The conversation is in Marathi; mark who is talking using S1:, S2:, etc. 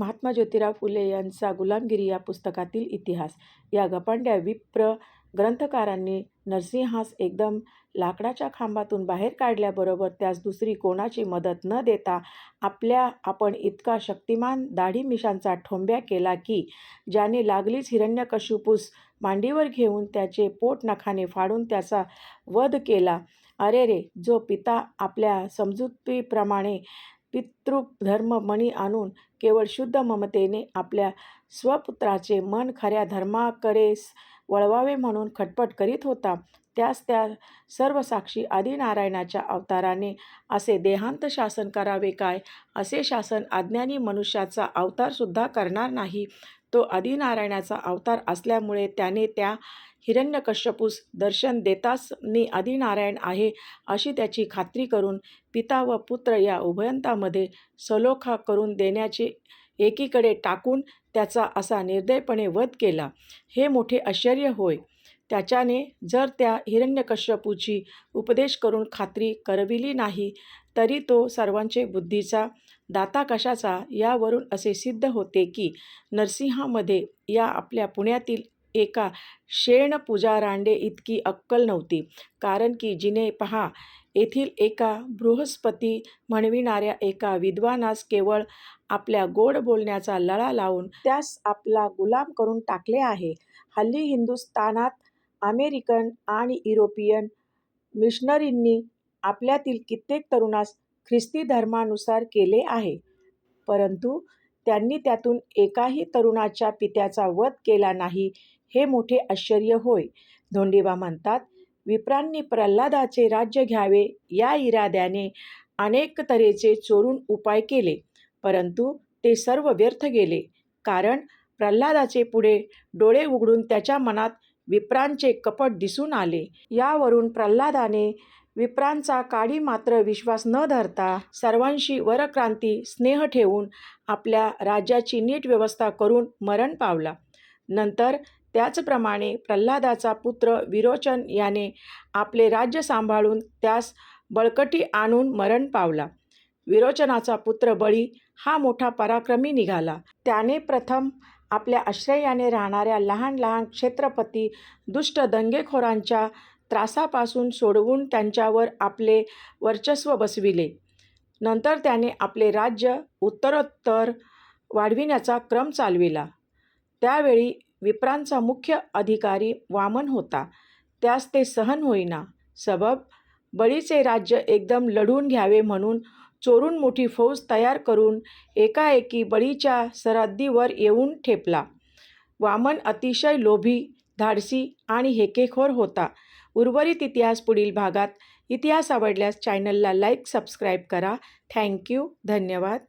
S1: महात्मा ज्योतिराव फुले यांचा गुलामगिरी या पुस्तकातील इतिहास. या गपांड्या विप्र ग्रंथकारांनी नरसिंहास एकदम लाकडाच्या खांबातून बाहेर काढल्याबरोबर त्यास दुसरी कोणाची मदत न देता आपल्या आपण इतका शक्तिमान दाढी मिशांचा ठोंब्या केला की ज्याने लागलीच हिरण्यकशिपूस मांडीवर घेऊन त्याचे पोट नखाने फाडून त्याचा वध केला. अरे रे जो पिता आपल्या समजुतीप्रमाणे पितृधर्म मणी आणून केवळ शुद्ध ममतेने आपल्या स्वपुत्राचे मन खऱ्या धर्माकडेस वळवावे म्हणून खटपट करीत होता. त्यास त्या सर्व साक्षी आदिनारायणाच्या अवताराने असे देहांत शासन करावे काय? असे शासन अज्ञानी मनुष्याचा अवतारसुद्धा करणार नाही. तो आदिनारायणाचा अवतार असल्यामुळे त्याने त्या हिरण्यकश्यपूस दर्शन देताच मी आदिनारायण आहे अशी त्याची खात्री करून पिता व पुत्र या उभयंतामध्ये सलोखा करून देण्याचे एकीकडे टाकून त्याचा असा निर्दयपणे वध केला. हे मोठे आश्चर्य होय. त्याच्याने जर त्या हिरण्यकश्यपूची उपदेश करून खात्री करविली नाही तरी तो सर्वांचे बुद्धीचा दाता कशाचा यावरून असे सिद्ध होते की नरसिंहामध्ये या आपल्या पुण्यातील एका शेण पुजारांडे इतकी अक्कल नव्हती. कारण की जिने पहा येथील एका बृहस्पती म्हणविणाऱ्या एका विद्वानास केवळ आपल्या गोड बोलण्याचा लळा लावून त्यास आपला गुलाम करून टाकले आहे. हल्ली हिंदुस्थानात अमेरिकन आणि युरोपियन मिशनरींनी आपल्यातील कित्येक तरुणास ख्रिस्ती धर्मानुसार केले आहे. परंतु त्यांनी त्यातून एकाही तरुणाच्या पित्याचा वध केला नाही हे मोठे आश्चर्य होय. धोंडीबा म्हणतात विप्रांनी प्रल्हादाचे राज्य घ्यावे या इराद्याने अनेक तऱ्हेचे चोरून उपाय केले परंतु ते सर्व व्यर्थ गेले. कारण प्रल्हादाचे पुढे डोळे उघडून त्याच्या मनात विप्रांचे कपट दिसून आले. यावरून प्रल्हादाने विप्रांचा काढी मात्र विश्वास न धरता सर्वांशी वरक्रांती स्नेह ठेवून आपल्या राज्याची नीट व्यवस्था करून मरण पावला. नंतर त्याचप्रमाणे प्रल्हादाचा पुत्र विरोचन याने आपले राज्य सांभाळून त्यास बळकटी आणून मरण पावला. विरोचनाचा पुत्र बळी हा मोठा पराक्रमी निघाला. त्याने प्रथम आपल्या आश्रयाने राहणाऱ्या लहान लहान क्षेत्रपती दुष्ट दंगेखोरांच्या त्रासापासून सोडवून त्यांच्यावर आपले वर्चस्व बसविले. नंतर त्याने आपले राज्य उत्तरोत्तर वाढविण्याचा क्रम चालविला. त्यावेळी विप्रांचा मुख्य अधिकारी वामन होता. त्यास ते सहन होईना. सबब बळीचे राज्य एकदम लढून घ्यावे म्हणून चोरून मोठी फौज तयार करून एकाएकी बळीच्या सरहद्दीवर येऊन ठेपला. वामन अतिशय लोभी धाडसी आणि हेकेखोर होता. उर्वरित इतिहास पुढील भागात. इतिहास आवडल्यास चॅनलला लाईक सबस्क्राईब करा. थँक्यू धन्यवाद.